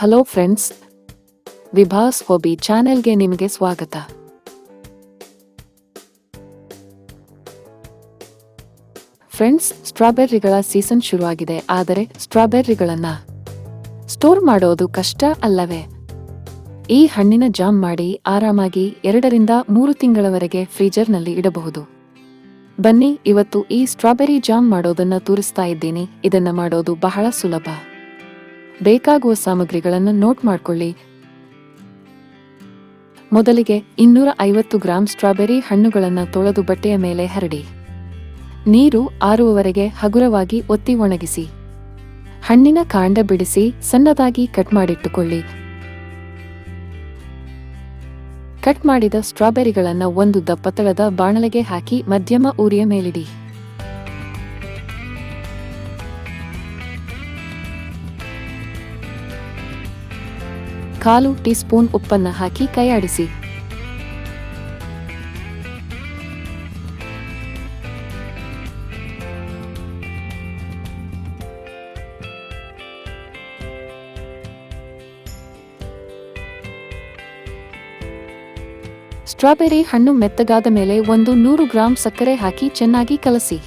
Hello friends Vibhas hobby ಚಾನೆಲ್ಗೆ ನಿಮಗೆ ಸ್ವಾಗತ. ಫ್ರೆಂಡ್ಸ್ ಸ್ಟ್ರಾಬೆರ್ರಿಗಳ ಸೀಸನ್ ಶುರುವಾಗಿದೆ, ಆದರೆ ಸ್ಟ್ರಾಬೆರ್ರಿಗಳನ್ನ ಸ್ಟೋರ್ ಮಾಡೋದು ಕಷ್ಟ ಅಲ್ಲವೇ? ಈ ಹಣ್ಣಿನ ಜಾಮ್ ಮಾಡಿ ಆರಾಮಾಗಿ ಎರಡರಿಂದ ಮೂರು ತಿಂಗಳವರೆಗೆ ಫ್ರೀಜರ್ನಲ್ಲಿ ಇಡಬಹುದು. ಬನ್ನಿ, ಇವತ್ತು ಈ ಸ್ಟ್ರಾಬೆರಿ ಜಾಮ್ ಮಾಡೋದನ್ನು ತೋರಿಸ್ತಾ ಇದ್ದೀನಿ, ಇದನ್ನು ಮಾಡೋದು ಬಹಳ ಸುಲಭ. ಬೇಕಾಗುವ ಸಾಮಗ್ರಿಗಳನ್ನು ನೋಟ್ ಮಾಡ್ಕೊಳ್ಳಿ. ಮೊದಲಿಗೆ ಇನ್ನೂರ ಐವತ್ತು ಗ್ರಾಂ ಸ್ಟ್ರಾಬೆರಿ ಹಣ್ಣುಗಳನ್ನು ತೊಳೆದು ಬಟ್ಟೆಯ ಮೇಲೆ ಹರಡಿ. ನೀರು ಆರುವವರೆಗೆ ಹಗುರವಾಗಿ ಒತ್ತಿ ಒಣಗಿಸಿ. ಹಣ್ಣಿನ ಕಾಂಡ ಬಿಡಿಸಿ ಸಣ್ಣದಾಗಿ ಕಟ್ ಮಾಡಿಟ್ಟುಕೊಳ್ಳಿ. ಕಟ್ ಮಾಡಿದ ಸ್ಟ್ರಾಬೆರಿಗಳನ್ನು ಒಂದು ದಪ್ಪತಳದ ಬಾಣಲೆಗೆ ಹಾಕಿ ಮಧ್ಯಮ ಉರಿಯ ಮೇಲಿಡಿ. ಕಾಲು ಟೀ ಸ್ಪೂನ್ ಉಪ್ಪನ್ನ ಹಾಕಿ ಕೈಯಾಡಿಸಿ. ಸ್ಟ್ರಾಬೆರಿ ಹಣ್ಣು ಮೆತ್ತಗಾದ ಮೇಲೆ ಒಂದು ನೂರು ಗ್ರಾಂ ಸಕ್ಕರೆ ಹಾಕಿ ಚೆನ್ನಾಗಿ ಕಲಸಿ.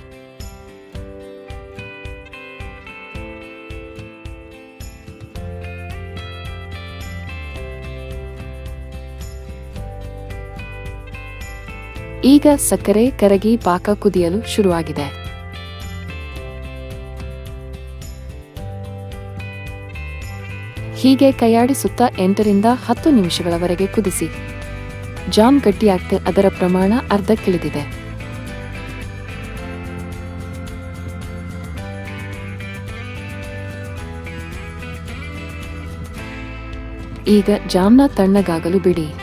ಈಗ ಸಕ್ಕರೆ, ಕರಗಿ, ಪಾಕ ಕುದಿಯಲು ಶುರುವಾಗಿದೆ. ಹೀಗೆ ಕೈಯಾಡಿಸುತ್ತಾ ಎಂಟರಿಂದ ಹತ್ತು ನಿಮಿಷಗಳವರೆಗೆ ಕುದಿಸಿ. ಜಾಮ್ ಗಟ್ಟಿಯಾಗ್ತೆ ಅದರ ಪ್ರಮಾಣ ಅರ್ಧಕ್ಕಿಳಿದಿದೆ ಈಗ ಜಾಮ್ನ ತಣ್ಣಗಾಗಲು ಬಿಡಿ.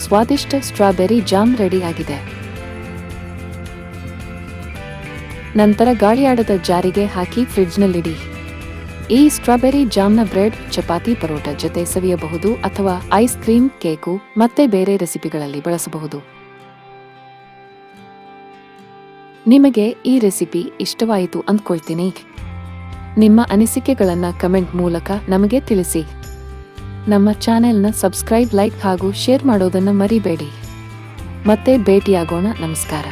ಸ್ವಾದಿಷ್ಟ ಸ್ಟ್ರಾಬೆರಿ ಜಾಮ್ ರೆಡಿ ಆಗಿದೆ. ನಂತರ ಗಾಳಿಯಾಡದ ಜಾರಿಗೆ ಹಾಕಿ ಫ್ರಿಡ್ಜ್ನಲ್ಲಿಡಿ. ಈ ಸ್ಟ್ರಾಬೆರಿ ಜಾಮ್ನ ಬ್ರೆಡ್, ಚಪಾತಿ, ಪರೋಟ ಜೊತೆ ಸವಿಯಬಹುದು ಅಥವಾ ಐಸ್ ಕ್ರೀಮ್, ಕೇಕು ಮತ್ತೆ ಬೇರೆ ರೆಸಿಪಿಗಳಲ್ಲಿ ಬಳಸಬಹುದು. ನಿಮಗೆ ಈ ರೆಸಿಪಿ ಇಷ್ಟವಾಯಿತು ಅಂದ್ಕೊಳ್ತೀನಿ. ನಿಮ್ಮ ಅನಿಸಿಕೆಗಳನ್ನು ಕಮೆಂಟ್ ಮೂಲಕ ನಮಗೆ ತಿಳಿಸಿ. ನಮ್ಮ ಚಾನೆಲ್ನ ಸಬ್ಸ್ಕ್ರೈಬ್ ಲೈಕ್ ಹಾಗೂ ಶೇರ್ ಮಾಡೋದನ್ನು ಮರಿಬೇಡಿ. ಮತ್ತೆ ಭೇಟಿಯಾಗೋಣ. ನಮಸ್ಕಾರ.